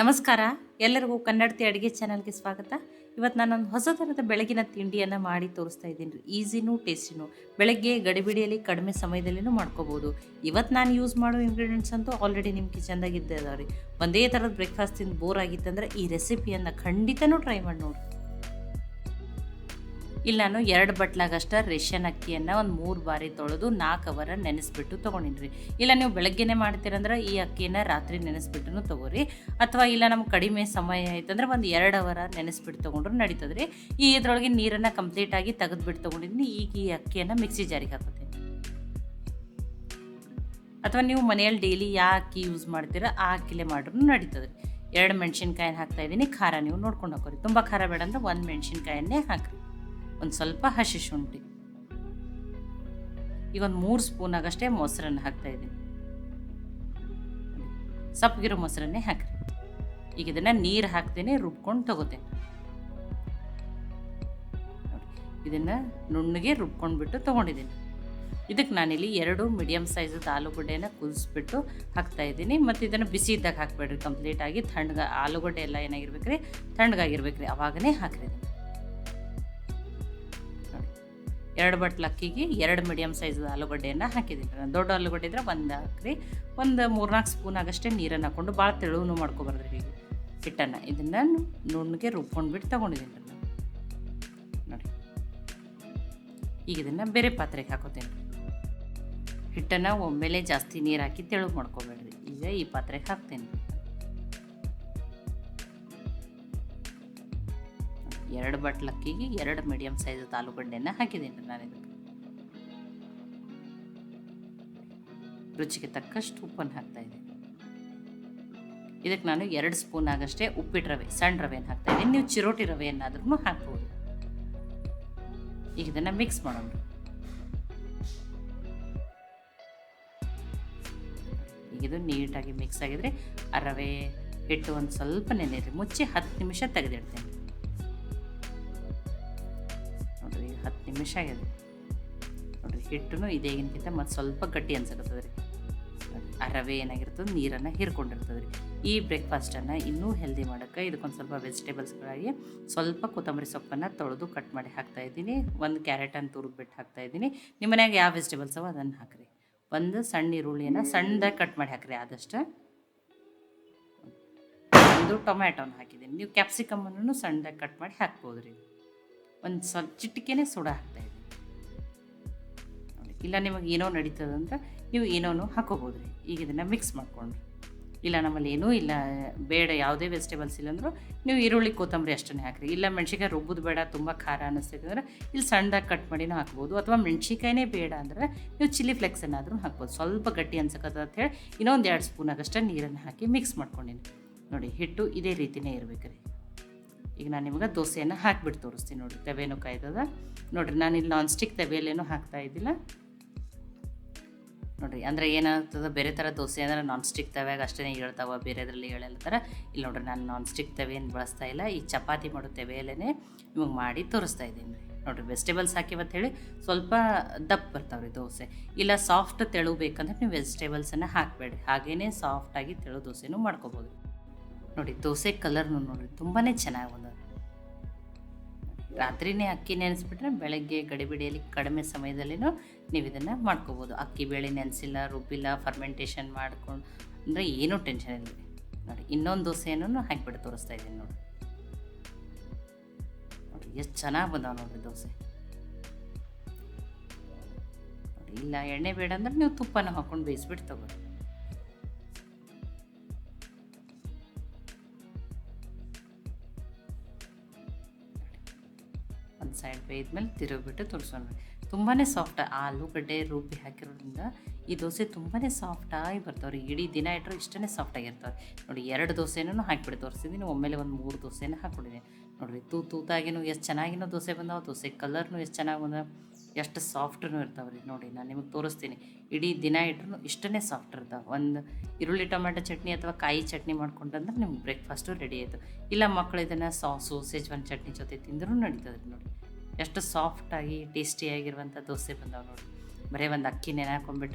ನಮಸ್ಕಾರ. ಎಲ್ಲರಿಗೂ ಕನ್ನಡತಿ ಅಡುಗೆ ಚಾನಲ್ಗೆ ಸ್ವಾಗತ. ಇವತ್ತು ನಾನೊಂದು ಹೊಸ ಥರದ ಬೆಳಗಿನ ತಿಂಡಿಯನ್ನು ಮಾಡಿ ತೋರಿಸ್ತಾ ಇದ್ದೀನಿ. ರೀ ಈಸಿನೂ ಟೇಸ್ಟಿನೂ. ಬೆಳಗ್ಗೆ ಗಡಿಬಿಡಿಯಲ್ಲಿ ಕಡಿಮೆ ಸಮಯದಲ್ಲಿನೂ ಮಾಡ್ಕೋಬೋದು. ಇವತ್ತು ನಾನು ಯೂಸ್ ಮಾಡೋ ಇಂಗ್ರೀಡಿಯೆಂಟ್ಸ್ ಅಂತೂ ಆಲ್ರೆಡಿ ನಿಮ್ಮ ಕಿಚನ್ದಾಗ ಇದ್ದೇ ಇದಾವೆ ರೀ ಒಂದೇ ಥರದ ಬ್ರೇಕ್ಫಾಸ್ಟ್ ತಿಂದು ಬೋರ್ ಆಗಿತ್ತಂದ್ರೆ ಈ ರೆಸಿಪಿಯನ್ನು ಖಂಡಿತನೂ ಟ್ರೈ ಮಾಡಿ ನೋಡಿ ಇಲ್ಲಿ ನಾನು ಎರಡು ಬಟ್ಲಾಗಷ್ಟ ರೇಷನ್ ಅಕ್ಕಿಯನ್ನು ಒಂದು ಮೂರು ಬಾರಿ ತೊಳೆದು ನಾಲ್ಕು ಅವರ ನೆನೆಸ್ಬಿಟ್ಟು ತೊಗೊಂಡಿನ್ರಿ ಇಲ್ಲ, ನೀವು ಬೆಳಗ್ಗೆನೇ ಮಾಡ್ತೀರಂದ್ರೆ ಈ ಅಕ್ಕಿಯನ್ನು ರಾತ್ರಿ ನೆನೆಸ್ಬಿಟ್ಟು ತೊಗೋರಿ. ಅಥವಾ ಇಲ್ಲ, ನಮ್ಗೆ ಕಡಿಮೆ ಸಮಯ ಆಯ್ತಂದ್ರೆ ಒಂದು ಎರಡು ಅವರ ನೆನೆಸ್ಬಿಟ್ಟು ತೊಗೊಂಡ್ರು ನಡೀತದೆ ರೀ ಈ ಇದ್ರೊಳಗೆ ನೀರನ್ನು ಕಂಪ್ಲೀಟಾಗಿ ತೆಗೆದ್ಬಿಟ್ಟು ತೊಗೊಂಡಿದ್ದೀನಿ ಈಗ ಈ ಅಕ್ಕಿಯನ್ನು ಮಿಕ್ಸಿ ಜಾರಿಗೆ ಹಾಕೋತೀನಿ. ಅಥವಾ ನೀವು ಮನೆಯಲ್ಲಿ ಡೈಲಿ ಯಾವ ಅಕ್ಕಿ ಯೂಸ್ ಮಾಡ್ತೀರ ಆ ಅಕ್ಕಿಲೇ ಮಾಡ್ರೂ ನಡೀತದೆ ಎರಡು ಮೆಣಸಿನ್ಕಾಯಿನ ಹಾಕ್ತಾ ಇದ್ದೀನಿ. ಖಾರ ನೀವು ನೋಡ್ಕೊಂಡು ಹಾಕೋರಿ. ತುಂಬ ಖಾರ ಬೇಡ ಅಂದ್ರೆ ಒಂದು ಮೆಣಸಿನ್ಕಾಯನ್ನೇ ಹಾಕಿರಿ. ಒಂದು ಸ್ವಲ್ಪ ಹಸಿ ಶುಂಠಿ. ಈಗ ಒಂದು ಮೂರು ಸ್ಪೂನ್ ಆಗಷ್ಟೇ ಮೊಸರನ್ನು ಹಾಕ್ತಾ ಇದ್ದೀನಿ. ಸಪ್ಪಗಿರೋ ಮೊಸರನ್ನೇ ಹಾಕ್ರಿ. ಈಗ ಇದನ್ನು ನೀರು ಹಾಕ್ತೇನೆ ರುಬ್ಕೊಂಡು ತಗೋತೇನೆ ಇದನ್ನು ನುಣ್ಣಗೆ ರುಬ್ಕೊಂಡ್ಬಿಟ್ಟು ತೊಗೊಂಡಿದ್ದೀನಿ. ಇದಕ್ಕೆ ನಾನಿಲ್ಲಿ ಎರಡು ಮೀಡಿಯಮ್ ಸೈಜದ ಆಲೂಗಡ್ಡೆನ ಕುದಿಸ್ಬಿಟ್ಟು ಹಾಕ್ತಾ ಇದ್ದೀನಿ. ಮತ್ತು ಇದನ್ನು ಬಿಸಿ ಇದ್ದಾಗ ಹಾಕಬೇಡ್ರಿ. ಕಂಪ್ಲೀಟಾಗಿ ತಣ್ಣಗ ಆಲೂಗಡ್ಡೆ ಎಲ್ಲ ಏನಾಗಿರ್ಬೇಕು ರೀ ತಣ್ಣಗಾಗಿರ್ಬೇಕು ರೀ ಅವಾಗನೇ ಹಾಕ್ರಿ ಎರಡು ಬಟ್ಲು ಅಕ್ಕಿಗೆ ಎರಡು ಮೀಡಿಯಮ್ ಸೈಜ್ ಆಲೂಗಡ್ಡೆಯನ್ನು ಹಾಕಿದ್ದೀನಿ. ದೊಡ್ಡ ಆಲೂಗಡ್ಡೆ ಇದ್ರೆ ಒಂದು ಹಾಕ್ರಿ ಒಂದು ಮೂರ್ನಾಲ್ಕು ಸ್ಪೂನ್ ಆಗಷ್ಟೇ ನೀರನ್ನು ಹಾಕ್ಕೊಂಡು ಭಾಳ ತೆಳುವನ್ನು ಮಾಡ್ಕೊಬಾರ್ದ್ರಿ ಹೀಗೆ. ಹಿಟ್ಟನ್ನು ಇದನ್ನು ನುಣ್ಣಗೆ ರುಬ್ಕೊಂಡ್ಬಿಟ್ಟು ತೊಗೊಂಡಿದ್ದೀನಿ ನಾನು. ನೋಡಿ. ಈಗ ಇದನ್ನು ಬೇರೆ ಪಾತ್ರೆಗೆ ಹಾಕೋತೇನೆ. ಹಿಟ್ಟನ್ನು ಒಮ್ಮೆಲೆ ಜಾಸ್ತಿ ನೀರು ಹಾಕಿ ತೆಳು ಮಾಡ್ಕೊಬೇಡ್ರಿ. ಈಗ ಈ ಪಾತ್ರೆಗೆ ಹಾಕ್ತೇನೆ. ಎರಡು ಬಟ್ಲಕ್ಕಿಗೆ ಎರಡು ಮೀಡಿಯಮ್ ಸೈಜ್ ಆಲೂಗಡ್ಡೆನ ಹಾಕಿದ್ದೀನಿ ನಾನು ಇದಕ್ಕೆ ರುಚಿಗೆ ತಕ್ಕಷ್ಟು ಉಪ್ಪನ್ನು ಹಾಕ್ತಾ ಇದ್ದೀನಿ. ಇದಕ್ಕೆ ನಾನು ಎರಡು ಸ್ಪೂನ್ ಆಗಷ್ಟೇ ಉಪ್ಪಿಟ್ಟು ರವೆ, ಸಣ್ಣ ರವೆಯನ್ನು ಹಾಕ್ತಾ ಇದ್ದೀನಿ. ನೀವು ಚಿರೋಟಿ ರವೆಯನ್ನಾದ್ರೂ ಹಾಕ್ಬೋದು. ಈಗ ಇದನ್ನು ಮಿಕ್ಸ್ ಮಾಡೋಣ. ಈಗ ಇದು ನೀಟಾಗಿ ಮಿಕ್ಸ್ ಆಗಿದ್ರೆ ಆ ರವೆ ಹಿಟ್ಟು ಒಂದು ಸ್ವಲ್ಪ ನೆನೆಯಿರಿ ಮುಚ್ಚಿ ಹತ್ತು ನಿಮಿಷ ತೆಗೆದಿಡ್ತೇನೆ. ಹತ್ತು ನಿಮಿಷ ಆಗಿದೆ. ನೋಡ್ರಿ ಹಿಟ್ಟು ಇದೇಗಿನಕ್ಕಿಂತ ಮತ್ತು ಸ್ವಲ್ಪ ಗಟ್ಟಿ ಅನ್ಸಕತ್ತದ ರೀ ಆ ರವೆ ಏನಾಗಿರ್ತದೆ, ನೀರನ್ನು ಹೀರ್ಕೊಂಡಿರ್ತದೆ ರೀ ಈ ಬ್ರೇಕ್ಫಾಸ್ಟನ್ನು ಇನ್ನೂ ಹೆಲ್ದಿ ಮಾಡೋಕ್ಕೆ ಇದಕ್ಕೊಂದು ಸ್ವಲ್ಪ ವೆಜಿಟೇಬಲ್ಸ್ಗಳಾಗಿ ಸ್ವಲ್ಪ ಕೊತ್ತಂಬರಿ ಸೊಪ್ಪನ್ನು ತೊಳೆದು ಕಟ್ ಮಾಡಿ ಹಾಕ್ತಾ ಇದ್ದೀನಿ. ಒಂದು ಕ್ಯಾರೆಟನ್ನು ಹಾಕ್ತಾ ಇದ್ದೀನಿ. ನಿಮ್ಮ ಮನ್ಯಾಗ ಯಾವ ವೆಜಿಟೇಬಲ್ಸ್ ಅವ ಅದನ್ನು ಹಾಕ್ರಿ. ಒಂದು ಸಣ್ಣ ಈರುಳ್ಳಿಯನ್ನು ಸಣ್ಣದಾಗಿ ಕಟ್ ಮಾಡಿ ಹಾಕ್ರಿ ಆದಷ್ಟು. ಒಂದು ಟೊಮ್ಯಾಟೋನ ಹಾಕಿದ್ದೀನಿ. ನೀವು ಕ್ಯಾಪ್ಸಿಕಮನ್ನು ಸಣ್ಣದಾಗಿ ಕಟ್ ಮಾಡಿ ಹಾಕ್ಬೋದು ರೀ ಒಂದು ಸ್ವಲ್ಪ ಚಿಟಿಕೆನೇ ಸೋಡ ಹಾಕ್ತಾ ಇದ್ದೀನಿ. ಇಲ್ಲ, ನಿಮಗೆ ಏನೋ ನಡೀತದೆ ಅಂತ ನೀವು ಏನೋನು ಹಾಕೋಬೋದು. ರೀ ಈಗ ಇದನ್ನು ಮಿಕ್ಸ್ ಮಾಡ್ಕೊಂಡ್ರಿ ಇಲ್ಲ, ನಮ್ಮಲ್ಲಿ ಏನೂ ಇಲ್ಲ, ಬೇಡ, ಯಾವುದೇ ವೆಜಿಟೇಬಲ್ಸ್ ಇಲ್ಲ ಅಂದರೂ ನೀವು ಈರುಳ್ಳಿ, ಕೊತ್ತಂಬರಿ ಅಷ್ಟೇ ಹಾಕ್ರಿ. ಇಲ್ಲ ಮೆಣ್ಸಿಕಾಯಿ ರುಬ್ಬುದು ಬೇಡ, ತುಂಬ ಖಾರ ಅನ್ನಿಸ್ತೈತೆ ಅಂದರೆ ಇಲ್ಲಿ ಸಣ್ಣದಾಗಿ ಕಟ್ ಮಾಡಿನೂ ಹಾಕ್ಬೋದು. ಅಥವಾ ಮೆಣ್ಸಿಕಾಯಿನೇ ಬೇಡ ಅಂದ್ರೆ ನೀವು ಚಿಲ್ಲಿ ಫ್ಲೆಕ್ಸ್ ಏನಾದರೂ ಹಾಕ್ಬೋದು. ಸ್ವಲ್ಪ ಗಟ್ಟಿ ಅನ್ಸಕತ್ತ ಅಂತ ಹೇಳಿ ಇನ್ನೊಂದು ಎರಡು ಸ್ಪೂನ್ ಆಗಷ್ಟೇ ನೀರನ್ನು ಹಾಕಿ ಮಿಕ್ಸ್ ಮಾಡ್ಕೊಂಡಿನಿ. ನೋಡಿ, ಹಿಟ್ಟು ಇದೇ ರೀತಿನೇ ಇರಬೇಕು ರೀ ಈಗ ನಾನು ನಿಮಗೆ ದೋಸೆಯನ್ನು ಹಾಕಿಬಿಟ್ಟು ತೋರಿಸ್ತೀನಿ ನೋಡಿರಿ, ತವೆನೂ ಕಾಯ್ದದ. ನೋಡಿರಿ, ನಾನು ಇಲ್ಲಿ ನಾನ್ ಸ್ಟಿಕ್ ತವೆಯಲ್ಲೇನೂ ಹಾಕ್ತಾ ಇದ್ದಿಲ್ಲ. ನೋಡಿರಿ, ಅಂದರೆ ಏನಾಗ್ತದೆ, ಬೇರೆ ಥರ ದೋಸೆ ಅಂದರೆ ನಾನ್ ಸ್ಟಿಕ್ ತವ್ಯಾಗ ಅಷ್ಟೇ ಹೇಳ್ತಾವ, ಬೇರೆದ್ರಲ್ಲಿ ಹೇಳಲ್ಲ ಥರ. ಇಲ್ಲಿ ನೋಡ್ರಿ, ನಾನು ನಾನ್ ಸ್ಟಿಕ್ ತವೇನು ಬಳಸ್ತಾ ಇಲ್ಲ, ಈ ಚಪಾತಿ ಮಾಡೋ ತವೆಯಲ್ಲೇ ನಿಮಗೆ ಮಾಡಿ ತೋರಿಸ್ತಾ ಇದ್ದೀನಿ ರೀ. ನೋಡಿರಿ ವೆಜಿಟೇಬಲ್ಸ್ ಹೇಳಿ ಸ್ವಲ್ಪ ದಪ್ಪ ಬರ್ತಾವ್ರಿ ದೋಸೆ. ಇಲ್ಲ ಸಾಫ್ಟ್ ತೆಳು ಬೇಕಂದ್ರೆ ನೀವು ವೆಜಿಟೇಬಲ್ಸನ್ನು ಹಾಕಬೇಡ್ರಿ. ಹಾಗೇ ಸಾಫ್ಟಾಗಿ ತೆಳು ದೋಸೆನೂ ಮಾಡ್ಕೋಬೋದು. ನೋಡಿ, ದೋಸೆ ಕಲರ್ನು ನೋಡಿ ತುಂಬಾ ಚೆನ್ನಾಗಿ ಬಂದ ರಾತ್ರಿನೇ ಅಕ್ಕಿ ನೆನೆಸ್ಬಿಟ್ರೆ ಬೆಳಗ್ಗೆ ಗಡಿಬಿಡಿಯಲ್ಲಿ ಕಡಿಮೆ ಸಮಯದಲ್ಲಿನೂ ನೀವು ಇದನ್ನು ಮಾಡ್ಕೋಬೋದು. ಅಕ್ಕಿ ಬೇಳೆ ನೆನೆಸಿಲ್ಲ, ರುಬ್ಬಿಲ್ಲ ಫರ್ಮೆಂಟೇಷನ್ ಮಾಡ್ಕೊಂಡು, ಅಂದರೆ ಏನೂ ಟೆನ್ಷನ್ ಇಲ್ಲ. ನೋಡಿ, ಇನ್ನೊಂದು ದೋಸೆಯನ್ನು ಹಾಕಿಬಿಟ್ಟು ತೋರಿಸ್ತಾ ಇದ್ದೀನಿ ನೋಡಿ. ನೋಡಿ, ಎಷ್ಟು ಚೆನ್ನಾಗಿ ಬಂದಾವೆ ನೋಡಿರಿ ದೋಸೆ. ಇಲ್ಲ, ಎಣ್ಣೆ ಬೇಡ ಅಂದ್ರೆ ನೀವು ತುಪ್ಪನ ಹಾಕ್ಕೊಂಡು ಬೇಯಿಸ್ಬಿಟ್ಟು ತಗೊಳ್ಳಿ ಒಂದು ಸೈಡ್ ಬೇಯ್ದ್ಮೇಲೆ ತಿರುಗಿಬಿಟ್ಟು ತುರ್ಸೋಣ ತುಂಬಾ ಸಾಫ್ಟ್ ಆಲೂಗಡ್ಡೆ ರುಬ್ಬಿ ಹಾಕಿರೋದ್ರಿಂದ ಈ ದೋಸೆ ತುಂಬಾ ಸಾಫ್ಟಾಗಿ ಬರ್ತಾವ್ರಿ. ಇಡೀ ದಿನ ಇಟ್ಟರು ಇಷ್ಟೇ ಆಗಿರ್ತವೆ ನೋಡಿ, ಎರಡು ದೋಸೆನೂ ಹಾಕಿಬಿಟ್ಟು ತೋರಿಸಿದ್ದೀನಿ ಒಮ್ಮೆಲೆ ಒಂದು ಮೂರು ದೋಸೆನ ಹಾಕ್ಬಿಟ್ಟಿದ್ದೀನಿ ನೋಡಿರಿ, ತೂ ತೂತಾಗಿನೂ ಎಷ್ಟು ಚೆನ್ನಾಗಿನೂ ದೋಸೆ ಬಂದಾವ, ದೋಸೆ ಕಲರ್ನು ಎಷ್ಟು ಚೆನ್ನಾಗಿ ಬಂದಾವೆ, ಎಷ್ಟು ಸಾಫ್ಟೂ ಇರ್ತಾವೆ ರೀ ನೋಡಿ, ನಾನು ನಿಮಗೆ ತೋರಿಸ್ತೀನಿ. ಇಡೀ ದಿನ ಇಟ್ರು ಇಷ್ಟೇ ಸಾಫ್ಟ್ ಇರ್ತಾವೆ. ಒಂದು ಈರುಳ್ಳಿ, ಟೊಮೆಟೊ ಚಟ್ನಿ ಅಥವಾ ಕಾಯಿ ಚಟ್ನಿ ಮಾಡ್ಕೊಂಡ್ರೆ ನಿಮ್ಗೆ ಬ್ರೇಕ್ಫಾಸ್ಟು ರೆಡಿ ಆಯಿತು. ಇಲ್ಲ ಮಕ್ಕಳು ಇದನ್ನು ಸಾಸು ಸೇಜ್ವಾನ್ ಚಟ್ನಿ ಜೊತೆ ತಿಂದರೂ ನಡೀತದೆ ರೀ ನೋಡಿ ಎಷ್ಟು ಸಾಫ್ಟಾಗಿ ಟೇಸ್ಟಿಯಾಗಿರುವಂಥ ದೋಸೆ ಬಂದಾವೆ ನೋಡಿ ಬರೀ ಒಂದು ಅಕ್ಕಿ ನೆನೆ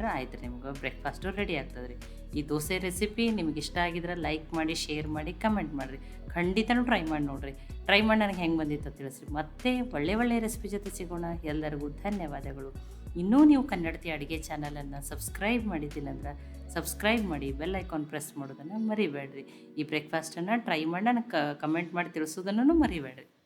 ಆಯ್ತು ರೀ, ನಿಮ್ಗೆ ಬ್ರೇಕ್ಫಾಸ್ಟು ರೆಡಿ ಆಗ್ತದೆ ರೀ. ಈ ದೋಸೆ ರೆಸಿಪಿ ನಿಮ್ಗೆ ಇಷ್ಟ ಆಗಿದ್ರೆ ಲೈಕ್ ಮಾಡಿ ಶೇರ್ ಮಾಡಿ ಕಮೆಂಟ್ ಮಾಡಿರಿ. ಖಂಡಿತನೂ ಟ್ರೈ ಮಾಡಿ ನೋಡಿರಿ. ಟ್ರೈ ಮಾಡಿ ನನಗೆ ಹೆಂಗೆ ಬಂದಿತ್ತು ತಿಳಿಸ್ರಿ. ಮತ್ತೆ ಒಳ್ಳೆ ಒಳ್ಳೆ ರೆಸಿಪಿ ಜೊತೆ ಸಿಗೋಣ. ಎಲ್ಲರಿಗೂ ಧನ್ಯವಾದಗಳು. ಇನ್ನೂ ನೀವು ಕನ್ನಡತಿ ಅಡುಗೆ ಚಾನಲನ್ನು ಸಬ್ಸ್ಕ್ರೈಬ್ ಮಾಡಿದ್ದಿಲ್ಲ ಅಂದ್ರೆ ಸಬ್ಸ್ಕ್ರೈಬ್ ಮಾಡಿ ಬೆಲ್ ಐಕಾನ್ ಪ್ರೆಸ್ ಮಾಡೋದನ್ನು ಮರಿಬೇಡ್ರಿ. ಈ ಬ್ರೇಕ್ಫಾಸ್ಟನ್ನು ಟ್ರೈ ಮಾಡಿ, ನನಗೆ ಕಮೆಂಟ್ ಮಾಡಿ ತಿಳಿಸೋದನ್ನು ಮರಿಬೇಡ್ರಿ.